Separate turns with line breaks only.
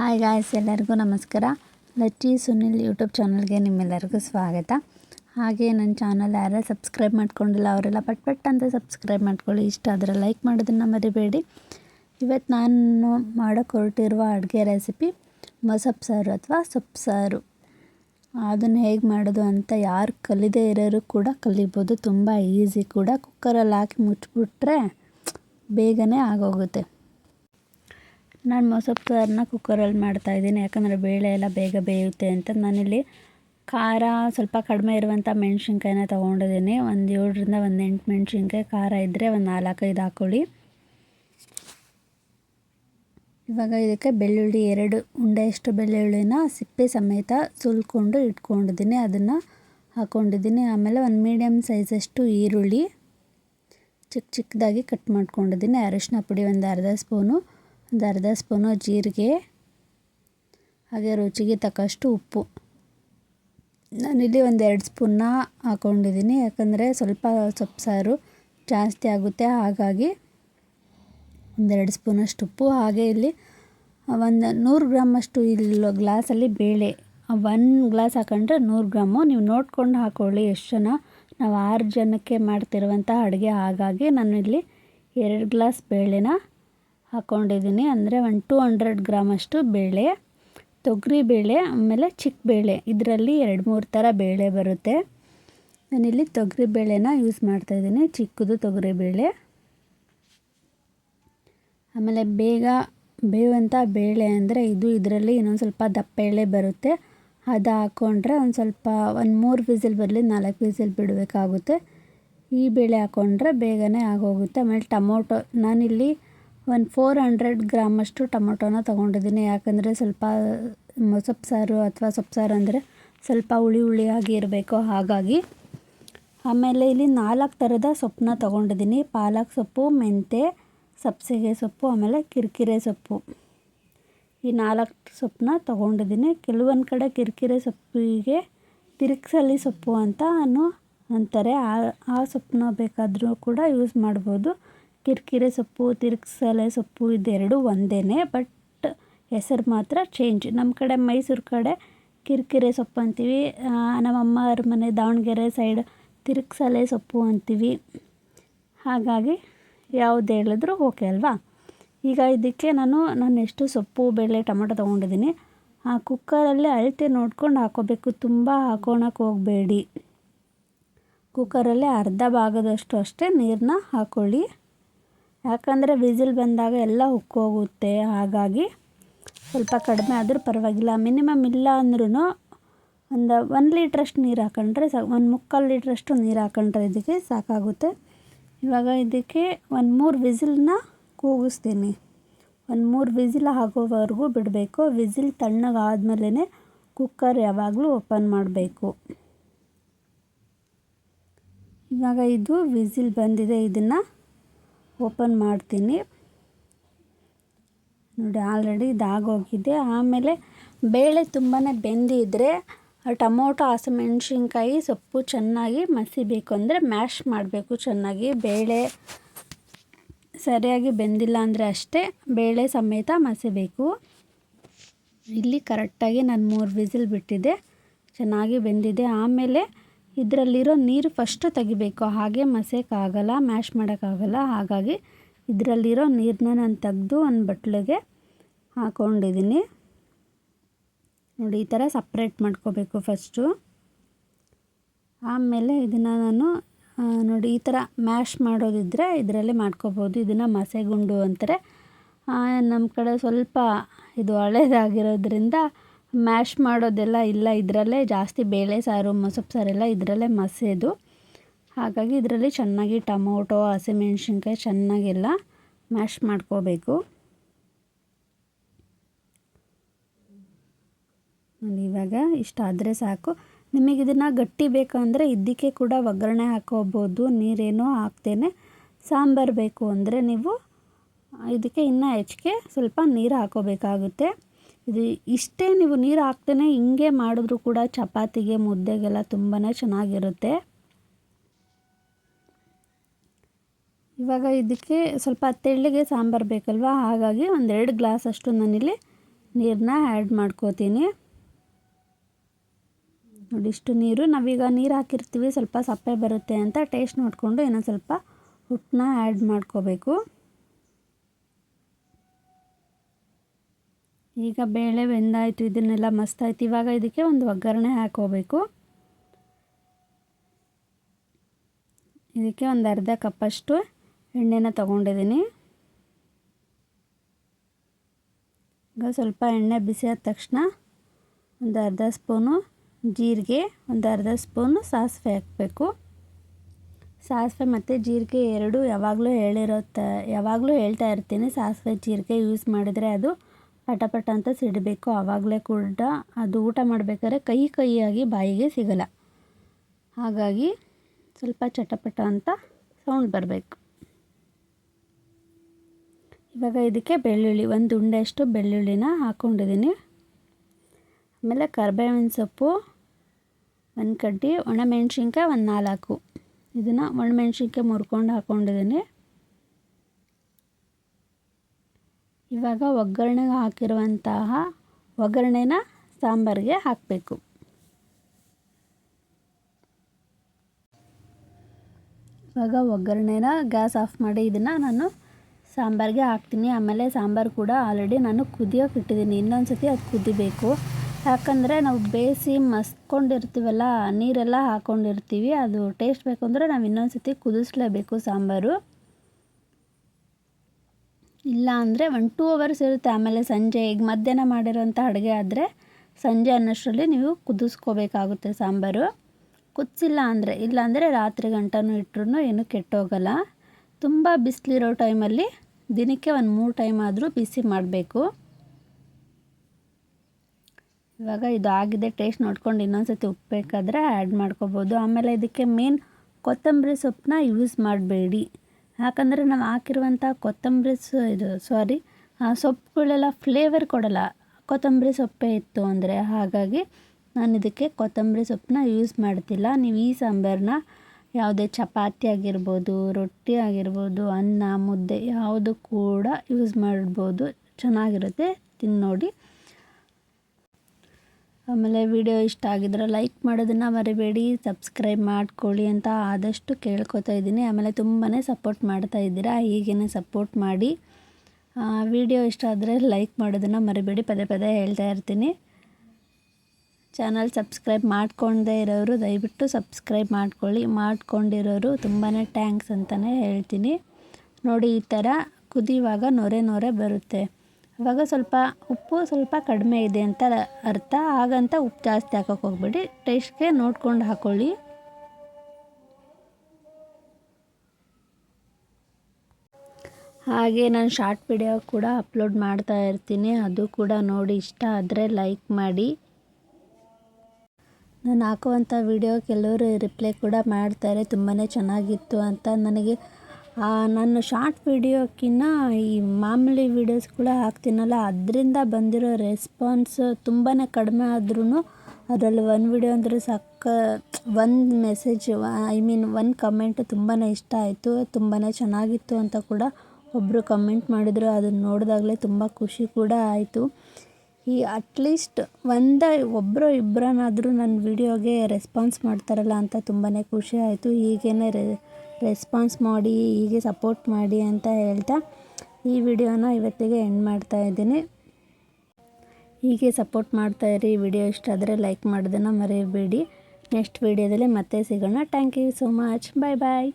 Hi guys, ಎಲ್ಲರಿಗೂ ನಮಸ್ಕಾರ. Lachchi Sunil YouTube ಚಾನಲ್ಗೆ ನಿಮ್ಮೆಲ್ಲರಿಗೂ ಸ್ವಾಗತ. ಹಾಗೆ ನನ್ನ ಚಾನಲ್ ಯಾರೇ ಸಬ್ಸ್ಕ್ರೈಬ್ ಮಾಡ್ಕೊಂಡಿಲ್ಲ, ಅವರೆಲ್ಲ ಪಟ್ ಪಟ್ ಅಂತ ಸಬ್ಸ್ಕ್ರೈಬ್ ಮಾಡ್ಕೊಳ್ಳಿ. ಇಷ್ಟ ಆದರೆ ಲೈಕ್ ಮಾಡೋದನ್ನು ಮರಿಬೇಡಿ. ಇವತ್ತು ನಾನು ಮಾಡೋಕ್ಕೆ ಹೊರಟಿರುವ ಅಡುಗೆ ರೆಸಿಪಿ ಮೊಸಪ್ ಸಾರು ಅಥವಾ ಸೊಪ್ಪು ಸಾರು. ಅದನ್ನು ಹೇಗೆ ಮಾಡೋದು ಅಂತ ಯಾರು ಕಲಿದೇ ಇರೋರು ಕೂಡ ಕಲಿಬೋದು. ತುಂಬ ಈಸಿ ಕೂಡ. ಕುಕ್ಕರಲ್ಲಿ ಹಾಕಿ ಮುಚ್ಚಿಬಿಟ್ರೆ ಬೇಗನೆ ಆಗೋಗುತ್ತೆ. ನಾನು ಮೊಸಪ್ಪು ಸಾರನ್ನ ಕುಕ್ಕರಲ್ಲಿ ಮಾಡ್ತಾಯಿದ್ದೀನಿ ಯಾಕಂದರೆ ಬೇಳೆ ಎಲ್ಲ ಬೇಗ ಬೇಯುತ್ತೆ ಅಂತ. ನಾನಿಲ್ಲಿ ಖಾರ ಸ್ವಲ್ಪ ಕಡಿಮೆ ಇರುವಂಥ ಮೆಣಸಿನ್ಕಾಯಿನ ತೊಗೊಂಡಿದ್ದೀನಿ. ಒಂದು ಏಳರಿಂದ ಒಂದು ಎಂಟು ಮೆಣಸಿನ್ಕಾಯಿ ಖಾರ ಇದ್ದರೆ ಒಂದು ನಾಲ್ಕೈದು ಹಾಕ್ಕೊಳ್ಳಿ ಇವಾಗ ಇದಕ್ಕೆ ಬೆಳ್ಳುಳ್ಳಿ ಎರಡು ಉಂಡೆಯಷ್ಟು ಬೆಳ್ಳುಳ್ಳಿನ ಸಿಪ್ಪೆ ಸಮೇತ ಸುಲ್ಕೊಂಡು ಇಟ್ಕೊಂಡಿದ್ದೀನಿ. ಅದನ್ನು ಹಾಕ್ಕೊಂಡಿದ್ದೀನಿ ಆಮೇಲೆ ಒಂದು ಮೀಡಿಯಮ್ ಸೈಜಷ್ಟು ಈರುಳ್ಳಿ ಚಿಕ್ಕ ಚಿಕ್ಕದಾಗಿ ಕಟ್ ಮಾಡ್ಕೊಂಡಿದ್ದೀನಿ. ಅರಿಶಿನ ಪುಡಿ ಒಂದು ಅರ್ಧ ಸ್ಪೂನು. ಒಂದು ಅರ್ಧ ಸ್ಪೂನು ಜೀರಿಗೆ, ಹಾಗೆ ರುಚಿಗೆ ತಕ್ಕಷ್ಟು ಉಪ್ಪು. ನಾನಿಲ್ಲಿ ಒಂದು ಎರಡು ಸ್ಪೂನ್ನ ಹಾಕ್ಕೊಂಡಿದ್ದೀನಿ ಯಾಕಂದರೆ ಸ್ವಲ್ಪ ಸೊಪ್ಪು ಸಾರು ಜಾಸ್ತಿ ಆಗುತ್ತೆ, ಹಾಗಾಗಿ ಒಂದೆರಡು ಸ್ಪೂನಷ್ಟು ಉಪ್ಪು. ಹಾಗೆ ಇಲ್ಲಿ ಒಂದು ನೂರು ಗ್ರಾಮಷ್ಟು ಇಲ್ಲಿ ಗ್ಲಾಸಲ್ಲಿ ಬೇಳೆ, ಒನ್ ಗ್ಲಾಸ್ ಹಾಕೊಂಡ್ರೆ ನೂರು ಗ್ರಾಮು. ನೀವು ನೋಡ್ಕೊಂಡು ಹಾಕ್ಕೊಳ್ಳಿ ಎಷ್ಟು ಜನ, ನಾವು ಆರು ಜನಕ್ಕೆ ಮಾಡ್ತಿರುವಂಥ ಅಡುಗೆ. ಹಾಗಾಗಿ ನಾನು ಇಲ್ಲಿ ಎರಡು ಗ್ಲಾಸ್ ಬೇಳೆನ ಹಾಕ್ಕೊಂಡಿದ್ದೀನಿ ಅಂದರೆ ಒಂದು ಟು ಹಂಡ್ರೆಡ್ ಗ್ರಾಮಷ್ಟು ಬೇಳೆ, ತೊಗರಿ ಬೇಳೆ, ಆಮೇಲೆ ಚಿಕ್ಕ ಬೇಳೆ. ಇದರಲ್ಲಿ ಎರಡು ಮೂರು ಥರ ಬೇಳೆ ಬರುತ್ತೆ. ನಾನಿಲ್ಲಿ ತೊಗರಿ ಬೇಳೆನ ಯೂಸ್ ಮಾಡ್ತಾಯಿದ್ದೀನಿ ಚಿಕ್ಕದು ತೊಗರಿ ಬೇಳೆ. ಆಮೇಲೆ ಬೇಗ ಬೇಯುವಂಥ ಬೇಳೆ ಅಂದರೆ ಇದು ಇದರಲ್ಲಿ ಇನ್ನೊಂದು ಸ್ವಲ್ಪ ದಪ್ಪ ಎಳೆ ಬರುತ್ತೆ. ಅದು ಹಾಕ್ಕೊಂಡ್ರೆ ಒಂದು ಸ್ವಲ್ಪ ಒಂದು ಮೂರು ವಿಸಿಲ್ ಬರಲಿ ನಾಲ್ಕು ವಿಸಿಲ್ ಬಿಡಬೇಕಾಗುತ್ತೆ. ಈ ಬೇಳೆ ಹಾಕ್ಕೊಂಡ್ರೆ ಬೇಗನೆ ಆಗೋಗುತ್ತೆ. ಆಮೇಲೆ ಟೊಮೊಟೊ ನಾನಿಲ್ಲಿ ಒಂದು ಫೋರ್ ಹಂಡ್ರೆಡ್ ಗ್ರಾಮಷ್ಟು ಟೊಮೊಟೊನ ತೊಗೊಂಡಿದ್ದೀನಿ. ಯಾಕಂದರೆ ಸ್ವಲ್ಪ ಸೊಪ್ಪು ಸಾರು ಅಥವಾ ಸೊಪ್ಪು ಸಾರು ಅಂದರೆ ಸ್ವಲ್ಪ ಹುಳಿ ಹುಳಿಯಾಗಿ ಇರಬೇಕು ಹಾಗಾಗಿ. ಆಮೇಲೆ ಇಲ್ಲಿ ನಾಲ್ಕು ಥರದ ಸೊಪ್ಪನ್ನ ತೊಗೊಂಡಿದ್ದೀನಿ. ಪಾಲಕ್ ಸೊಪ್ಪು, ಮೆಂತೆ ಸಬ್ಸಿಗೆ ಸೊಪ್ಪು, ಆಮೇಲೆ ಕಿರಿಕಿರೆ ಸೊಪ್ಪು. ಈ ನಾಲ್ಕು ಸೊಪ್ಪನ್ನ ತೊಗೊಂಡಿದ್ದೀನಿ. ಕೆಲವೊಂದು ಕಡೆ ಕಿರಿಕಿರೆ ಸೊಪ್ಪಿಗೆ ತಿರುಗ್ಸಲಿ ಸೊಪ್ಪು ಅಂತ ಅಂತಾರೆ. ಆ ಆ ಸೊಪ್ಪನ್ನ ಬೇಕಾದರೂ ಕೂಡ ಯೂಸ್ ಮಾಡ್ಬೋದು. ಕಿರಿಕಿರೆ ಸೊಪ್ಪು, ತಿರುಗ್ಸಲೆ ಸೊಪ್ಪು ಇದೆರಡು ಒಂದೇ ಬಟ್ ಹೆಸರು ಮಾತ್ರ ಚೇಂಜ್ ನಮ್ಮ ಕಡೆ ಮೈಸೂರು ಕಡೆ ಕಿರಿಕಿರೆ ಸೊಪ್ಪು ಅಂತೀವಿ. ನಮ್ಮ ಅವ್ರ ಮನೆ ದಾವಣಗೆರೆ ಸೈಡ್ ತಿರುಗ್ಸಲೆ ಸೊಪ್ಪು ಅಂತೀವಿ. ಹಾಗಾಗಿ ಯಾವ್ದು ಹೇಳಿದ್ರು ಓಕೆ ಅಲ್ವಾ? ಈಗ ಇದಕ್ಕೆ ನಾನು ನಾನು ಎಷ್ಟು ಸೊಪ್ಪು, ಬೇಳೆ, ಟೊಮೊಟೊ ತೊಗೊಂಡಿದ್ದೀನಿ. ಆ ಕುಕ್ಕರಲ್ಲಿ ಅಳತೆ ನೋಡ್ಕೊಂಡು ಹಾಕೋಬೇಕು. ತುಂಬ ಹಾಕೋಣಕ್ಕೆ ಹೋಗಬೇಡಿ. ಕುಕ್ಕರಲ್ಲಿ ಅರ್ಧ ಭಾಗದಷ್ಟು ಅಷ್ಟೇ ನೀರನ್ನ ಹಾಕ್ಕೊಳ್ಳಿ ಯಾಕಂದರೆ ವಿಸಿಲ್ ಬಂದಾಗ ಎಲ್ಲ ಉಕ್ಕೋಗುತ್ತೆ ಹಾಗಾಗಿ ಸ್ವಲ್ಪ ಕಡಿಮೆ ಆದರೂ ಪರವಾಗಿಲ್ಲ. ಮಿನಿಮಮ್ ಇಲ್ಲ ಅಂದ್ರೂ ಒಂದು ಒಂದು ಲೀಟ್ರಷ್ಟು ನೀರು ಹಾಕೊಂಡ್ರೆ ಸಾಕು ಒಂದು ಮುಕ್ಕಾಲು ಲೀಟ್ರಷ್ಟು ನೀರು ಹಾಕೊಂಡ್ರೆ ಇದಕ್ಕೆ ಸಾಕಾಗುತ್ತೆ. ಇವಾಗ ಇದಕ್ಕೆ ಒಂದು ಮೂರು ವಿಸಿಲ್ನ ಕೂಗಿಸ್ತೀನಿ. ಒಂದು ಮೂರು ವಿಸಿಲ್ ಆಗೋವರೆಗೂ ಬಿಡಬೇಕು. ವಿಸಿಲ್ ತಣ್ಣಗಾದ್ಮೇಲೆ ಕುಕ್ಕರ್ ಯಾವಾಗಲೂ ಓಪನ್ ಮಾಡಬೇಕು. ಇವಾಗ ಇದು ವಿಸಿಲ್ ಬಂದಿದೆ. ಇದನ್ನು ಓಪನ್ ಮಾಡ್ತೀನಿ. ನೋಡಿ, ಆಲ್ರೆಡಿ ಇದಾಗೋಗಿದೆ ಆಮೇಲೆ ಬೇಳೆ ತುಂಬಾ ಬೆಂದಿದ್ದರೆ ಟೊಮೊಟೊ, ಹಸಿಮೆಣ್ಸಿನ್ಕಾಯಿ ಸೊಪ್ಪು ಚೆನ್ನಾಗಿ ಮಸಿಬೇಕು. ಅಂದರೆ ಮ್ಯಾಶ್ ಮಾಡಬೇಕು ಚೆನ್ನಾಗಿ. ಬೇಳೆ ಸರಿಯಾಗಿ ಬೆಂದಿಲ್ಲ ಅಂದರೆ ಅಷ್ಟೇ ಬೇಳೆ ಸಮೇತ ಮಸಿಬೇಕು. ಇಲ್ಲಿ ಕರೆಕ್ಟಾಗಿ ನಾನು ಮೂರು ವಿಸಿಲ್ ಬಿಟ್ಟಿದ್ದೆ ಚೆನ್ನಾಗಿ ಬೆಂದಿದೆ. ಆಮೇಲೆ ಇದರಲ್ಲಿರೋ ನೀರು ಫಸ್ಟ್ ತೆಗಿಬೇಕು. ಹಾಗೆ ಮಸೆಯೋಕ್ಕಾಗಲ್ಲ ಮ್ಯಾಶ್ ಮಾಡೋಕ್ಕಾಗಲ್ಲ. ಹಾಗಾಗಿ ಇದರಲ್ಲಿರೋ ನೀರನ್ನ ನಾನು ತೆಗೆದು ಒಂದು ಬಟ್ಲಿಗೆ ಹಾಕ್ಕೊಂಡಿದ್ದೀನಿ ನೋಡಿ, ಈ ಥರ ಸಪ್ರೇಟ್ ಮಾಡ್ಕೋಬೇಕು ಫಸ್ಟು ಆಮೇಲೆ ಇದನ್ನು ನಾನು ನೋಡಿ, ಈ ಥರ ಮ್ಯಾಶ್ ಮಾಡೋದಿದ್ದರೆ ಇದರಲ್ಲಿ ಮಾಡ್ಕೋಬೋದು. ಇದನ್ನು ಮಸೆಗುಂಡು ಅಂತಾರೆ. ನಮ್ಮ ಕಡೆ ಸ್ವಲ್ಪ ಇದು ಹಳೇದಾಗಿರೋದ್ರಿಂದ ಮ್ಯಾಶ್ ಮಾಡೋದೆಲ್ಲ ಇಲ್ಲ, ಇದರಲ್ಲೇ ಜಾಸ್ತಿ ಬೇಳೆ ಸಾರು ಮೊಸಪ್ಪು ಸಾರೆಲ್ಲ ಇದರಲ್ಲೇ ಮಸೆದು. ಹಾಗಾಗಿ ಇದರಲ್ಲಿ ಚೆನ್ನಾಗಿ ಟೊಮೊಟೊ, ಹಸಿಮೆಣ್ಸಿನ್ಕಾಯಿ ಚೆನ್ನಾಗೆಲ್ಲ ಮ್ಯಾಶ್ ಮಾಡ್ಕೋಬೇಕು. ನೋಡಿ, ಇವಾಗ ಇಷ್ಟ ಆದರೆ ಸಾಕು. ನಿಮಗೆ ಇದನ್ನು ಗಟ್ಟಿ ಬೇಕಂದರೆ ಇದಕ್ಕೆ ಕೂಡ ಒಗ್ಗರಣೆ ಹಾಕೋಬೋದು, ನೀರೇನೋ ಹಾಕ್ತೇನೆ. ಸಾಂಬಾರು ಬೇಕು ಅಂದರೆ ನೀವು ಇದಕ್ಕೆ ಇನ್ನೂ ಹೆಚ್ಚಿಗೆ ಸ್ವಲ್ಪ ನೀರು ಹಾಕೋಬೇಕಾಗುತ್ತೆ. ಇದು ಇಷ್ಟೇ ನೀವು ನೀರು ಹಾಕ್ತೇನೆ, ಹಿಂಗೆ ಮಾಡಿದ್ರೂ ಕೂಡ ಚಪಾತಿಗೆ, ಮುದ್ದೆಗೆಲ್ಲ ತುಂಬಾ ಚೆನ್ನಾಗಿರುತ್ತೆ. ಇವಾಗ ಇದಕ್ಕೆ ಸ್ವಲ್ಪ ತೆಳ್ಳಗೆ ಸಾಂಬಾರು ಬೇಕಲ್ವ? ಹಾಗಾಗಿ ಒಂದೆರಡು ಗ್ಲಾಸಷ್ಟು ನಾನಿಲ್ಲಿ ನೀರನ್ನ ಆ್ಯಡ್ ಮಾಡ್ಕೋತೀನಿ. ನೋಡಿ, ಇಷ್ಟು ನೀರು. ನಾವೀಗ ನೀರು ಹಾಕಿರ್ತೀವಿ, ಸ್ವಲ್ಪ ಸಪ್ಪೆ ಬರುತ್ತೆ ಅಂತ ಟೇಸ್ಟ್ ನೋಡಿಕೊಂಡು ಇನ್ನೊಂದು ಸ್ವಲ್ಪ ಉಪ್ಪನ್ನ ಆ್ಯಡ್ ಮಾಡ್ಕೋಬೇಕು. ಈಗ ಬೇಳೆ ಬೆಂದಾಯಿತು, ಇದನ್ನೆಲ್ಲ ಮಸ್ತಾಯ್ತು. ಇವಾಗ ಇದಕ್ಕೆ ಒಂದು ಒಗ್ಗರಣೆ ಹಾಕೋಬೇಕು. ಇದಕ್ಕೆ ಒಂದು ಅರ್ಧ ಕಪ್ಪಷ್ಟು ಎಣ್ಣೆನ ತಗೊಂಡಿದ್ದೀನಿ. ಈಗ ಸ್ವಲ್ಪ ಎಣ್ಣೆ ಬಿಸಿಯಾದ ತಕ್ಷಣ ಒಂದು ಅರ್ಧ ಸ್ಪೂನು ಜೀರಿಗೆ, ಒಂದು ಅರ್ಧ ಸ್ಪೂನು ಸಾಸಿವೆ ಹಾಕಬೇಕು. ಸಾಸಿವೆ ಮತ್ತು ಜೀರಿಗೆ ಎರಡು ಯಾವಾಗಲೂ ಹೇಳಿರುತ್ತೆ ಯಾವಾಗಲೂ ಹೇಳ್ತಾ ಇರ್ತೀನಿ. ಸಾಸಿವೆ, ಜೀರಿಗೆ ಯೂಸ್ ಮಾಡಿದರೆ ಅದು ಪಟ ಪಟ ಅಂತ ಸಿಡಬೇಕು. ಆವಾಗಲೇ ಕೂಡ ಅದು ಊಟ ಮಾಡಬೇಕಾದ್ರೆ ಕೈ ಕೈಯಾಗಿ ಬಾಯಿಗೆ ಸಿಗಲ್ಲ. ಹಾಗಾಗಿ ಸ್ವಲ್ಪ ಚಟಪಟ ಅಂತ ಸೌಂಡ್ ಬರಬೇಕು. ಇವಾಗ ಇದಕ್ಕೆ ಬೆಳ್ಳುಳ್ಳಿ, ಒಂದು ಉಂಡೆಯಷ್ಟು ಬೆಳ್ಳುಳ್ಳಿನ ಹಾಕ್ಕೊಂಡಿದ್ದೀನಿ ಆಮೇಲೆ ಕರ್ಬೇವಿನ ಸೊಪ್ಪು, ಒಂದು ಕಡ್ಡಿ ಒಣಮೆಣ್ಸಿನ್ಕಾಯಿ ಒಂದು ನಾಲ್ಕು. ಇದನ್ನು ಒಣಮೆಣ್ಸಿನ್ಕಾಯಿ ಮುರ್ಕೊಂಡು ಹಾಕ್ಕೊಂಡಿದ್ದೀನಿ ಇವಾಗ ಒಗ್ಗರಣೆಗೆ ಹಾಕಿರುವಂತಹ ಒಗ್ಗರಣೆನ ಸಾಂಬಾರಿಗೆ ಹಾಕಬೇಕು. ಇವಾಗ ಒಗ್ಗರಣೆನ ಗ್ಯಾಸ್ ಆಫ್ ಮಾಡಿ ಇದನ್ನು ನಾನು ಸಾಂಬಾರಿಗೆ ಹಾಕ್ತೀನಿ. ಆಮೇಲೆ ಸಾಂಬಾರು ಕೂಡ ಆಲ್ರೆಡಿ ನಾನು ಕುದಿಯೋಕೆ ಇಟ್ಟಿದ್ದೀನಿ. ಇನ್ನೊಂದು ಸತಿ ಅದು ಕುದಿಬೇಕು. ಯಾಕಂದರೆ ನಾವು ಬೇಯಿಸಿ ಮಸ್ಕೊಂಡಿರ್ತೀವಲ್ಲ, ನೀರೆಲ್ಲ ಹಾಕ್ಕೊಂಡಿರ್ತೀವಿ ಅದು ಟೇಸ್ಟ್ ಬೇಕು ಅಂದರೆ ನಾವು ಇನ್ನೊಂದು ಸತಿ ಕುದಿಸ್ಲೇಬೇಕು ಸಾಂಬಾರು. ಇಲ್ಲ ಅಂದರೆ ಒನ್ ಟೂ ಅವರ್ಸ್ ಇರುತ್ತೆ. ಆಮೇಲೆ ಸಂಜೆ, ಈಗ ಮಧ್ಯಾಹ್ನ ಮಾಡಿರೋಂಥ ಅಡುಗೆ ಆದರೆ ಸಂಜೆ ಅನ್ನೋಷ್ಟರಲ್ಲಿ ನೀವು ಕುದಿಸ್ಕೋಬೇಕಾಗುತ್ತೆ ಸಾಂಬಾರು. ಕುದಿಸಿಲ್ಲ ಅಂದರೆ ಇಲ್ಲಾಂದರೆ ರಾತ್ರಿ ಗಂಟನೂ ಇಟ್ಟರು ಏನು ಕೆಟ್ಟೋಗಲ್ಲ. ತುಂಬ ಬಿಸಿಲಿರೋ ಟೈಮಲ್ಲಿ ದಿನಕ್ಕೆ ಒಂದು ಮೂರು ಟೈಮ್ ಆದರೂ ಬಿಸಿ ಮಾಡಬೇಕು. ಇವಾಗ ಇದು ಆಗಿದೆ ಟೇಸ್ಟ್ ನೋಡ್ಕೊಂಡು ಇನ್ನೊಂದು ಸತಿ ಉಪ್ಪು ಬೇಕಾದರೆ ಆ್ಯಡ್ ಮಾಡ್ಕೋಬೋದು. ಆಮೇಲೆ ಇದಕ್ಕೆ ಮೇನ್ ಕೊತ್ತಂಬರಿ ಸೊಪ್ಪನ್ನ ಯೂಸ್ ಮಾಡಬೇಡಿ. ಯಾಕಂದರೆ ನಾವು ಹಾಕಿರುವಂಥ ಕೊತ್ತಂಬರಿ ಇದು ಸಾರಿ ಸೊಪ್ಪುಗಳೆಲ್ಲ ಫ್ಲೇವರ್ ಕೊಡಲ್ಲ. ಕೊತ್ತಂಬರಿ ಸೊಪ್ಪೇ ಇತ್ತು ಅಂದರೆ ಹಾಗಾಗಿ ನಾನು ಇದಕ್ಕೆ ಕೊತ್ತಂಬರಿ ಸೊಪ್ಪನ್ನ ಯೂಸ್ ಮಾಡ್ತಿಲ್ಲ. ನೀವು ಈ ಸಾಂಬಾರನ್ನ ಯಾವುದೇ ಚಪಾತಿ ಆಗಿರ್ಬೋದು, ರೊಟ್ಟಿ ಆಗಿರ್ಬೋದು, ಅನ್ನ, ಮುದ್ದೆ ಯಾವುದು ಕೂಡ ಯೂಸ್ ಮಾಡ್ಬೋದು. ಚೆನ್ನಾಗಿರುತ್ತೆ, ತಿನ್ನೋಡಿ. ನೋಡಿ ಆಮೇಲೆ ವಿಡಿಯೋ ಇಷ್ಟ ಆಗಿದ್ರೆ ಲೈಕ್ ಮಾಡೋದನ್ನು ಮರಿಬೇಡಿ, ಸಬ್ಸ್ಕ್ರೈಬ್ ಮಾಡ್ಕೊಳ್ಳಿ ಅಂತ ಆದಷ್ಟು ಕೇಳ್ಕೊತಾ ಇದ್ದೀನಿ. ಆಮೇಲೆ ತುಂಬಾ ಸಪೋರ್ಟ್ ಮಾಡ್ತಾ ಇದ್ದೀರಾ ಹೀಗೇ ಸಪೋರ್ಟ್ ಮಾಡಿ. ವಿಡಿಯೋ ಇಷ್ಟ ಆದರೆ ಲೈಕ್ ಮಾಡೋದನ್ನು ಮರಿಬೇಡಿ, ಪದೇ ಪದೇ ಹೇಳ್ತಾ ಇರ್ತೀನಿ. ಚಾನಲ್ ಸಬ್ಸ್ಕ್ರೈಬ್ ಮಾಡ್ಕೊಂಡೇ ಇರೋರು ದಯವಿಟ್ಟು ಸಬ್ಸ್ಕ್ರೈಬ್ ಮಾಡ್ಕೊಳ್ಳಿ. ಮಾಡ್ಕೊಂಡಿರೋರು ತುಂಬಾ ಟ್ಯಾಂಕ್ಸ್ ಅಂತಲೇ ಹೇಳ್ತೀನಿ. ನೋಡಿ ಈ ಥರ ಕುದಿಯುವಾಗ ನೊರೆ ನೊರೆ ಬರುತ್ತೆ. ಇವಾಗ ಸ್ವಲ್ಪ ಉಪ್ಪು ಸ್ವಲ್ಪ ಕಡಿಮೆ ಇದೆ ಅಂತ ಅರ್ಥ. ಹಾಗಂತ ಉಪ್ಪು ಜಾಸ್ತಿ ಹಾಕೋಕೆ ಹೋಗ್ಬೇಡಿ. ಟೇಸ್ಟ್ಗೆ ನೋಡ್ಕೊಂಡು ಹಾಕ್ಕೊಳ್ಳಿ ಹಾಗೆ ನಾನು ಶಾರ್ಟ್ ವಿಡಿಯೋ ಕೂಡ ಅಪ್ಲೋಡ್ ಮಾಡ್ತಾ ಇರ್ತೀನಿ. ಅದು ಕೂಡ ನೋಡಿ ಇಷ್ಟ ಆದರೆ ಲೈಕ್ ಮಾಡಿ. ನಾನು ಹಾಕುವಂಥ ವಿಡಿಯೋ ಕೆಲವರು ರಿಪ್ಲೈ ಕೂಡ ಮಾಡ್ತಾರೆ. ತುಂಬಾ ಚೆನ್ನಾಗಿತ್ತು ಅಂತ ನನಗೆ ನಾನು ಶಾರ್ಟ್ ವಿಡಿಯೋಕ್ಕಿನ್ನ ಈ ಮಾಮೂಲಿ ಕೂಡ ಹಾಕ್ತೀನಲ್ಲ, ಅದರಿಂದ ಬಂದಿರೋ ರೆಸ್ಪಾನ್ಸ್ ತುಂಬಾ ಕಡಿಮೆ ಆದ್ರೂ ಅದರಲ್ಲಿ ಒಂದು ವಿಡಿಯೋ ಅಂದರೆ ಸಕ್ಕ ಒಂದು ಮೆಸೇಜ್ ಐ ಮೀನ್ ಒಂದು ಕಮೆಂಟ್ ತುಂಬಾ ಇಷ್ಟ ಆಯಿತು ತುಂಬಾ ಚೆನ್ನಾಗಿತ್ತು ಅಂತ ಕೂಡ ಒಬ್ಬರು ಕಮೆಂಟ್ ಮಾಡಿದರು, ಅದನ್ನು ನೋಡಿದಾಗಲೇ ತುಂಬ ಖುಷಿ ಕೂಡ ಆಯಿತು. ಈ ಅಟ್ಲೀಸ್ಟ್ ಒಂದ ಒಬ್ಬರು ಇಬ್ಬರನ್ನಾದರೂ ನನ್ನ ವಿಡಿಯೋಗೆ ರೆಸ್ಪಾನ್ಸ್ ಮಾಡ್ತಾರಲ್ಲ ಅಂತ ತುಂಬಾ ಖುಷಿ ಆಯಿತು ಹೀಗೇ ರೆ ರೆಸ್ಪಾನ್ಸ್ ಮಾಡಿ, ಹೀಗೆ ಸಪೋರ್ಟ್ ಮಾಡಿ ಅಂತ ಹೇಳ್ತಾ ಈ ವಿಡಿಯೋನ ಇವತ್ತಿಗೆ ಎಂಡ್ ಮಾಡ್ತಾ ಇದ್ದೀನಿ. ಹೀಗೆ ಸಪೋರ್ಟ್ ಮಾಡ್ತಾ ಇರಿ, ವಿಡಿಯೋ ಇಷ್ಟ ಆದರೆ ಲೈಕ್ ಮಾಡೋದನ್ನು ಮರೆಯಬೇಡಿ. ನೆಕ್ಸ್ಟ್ ವಿಡಿಯೋದಲ್ಲಿ ಮತ್ತೆ ಸಿಗೋಣ. Thank you so much bye bye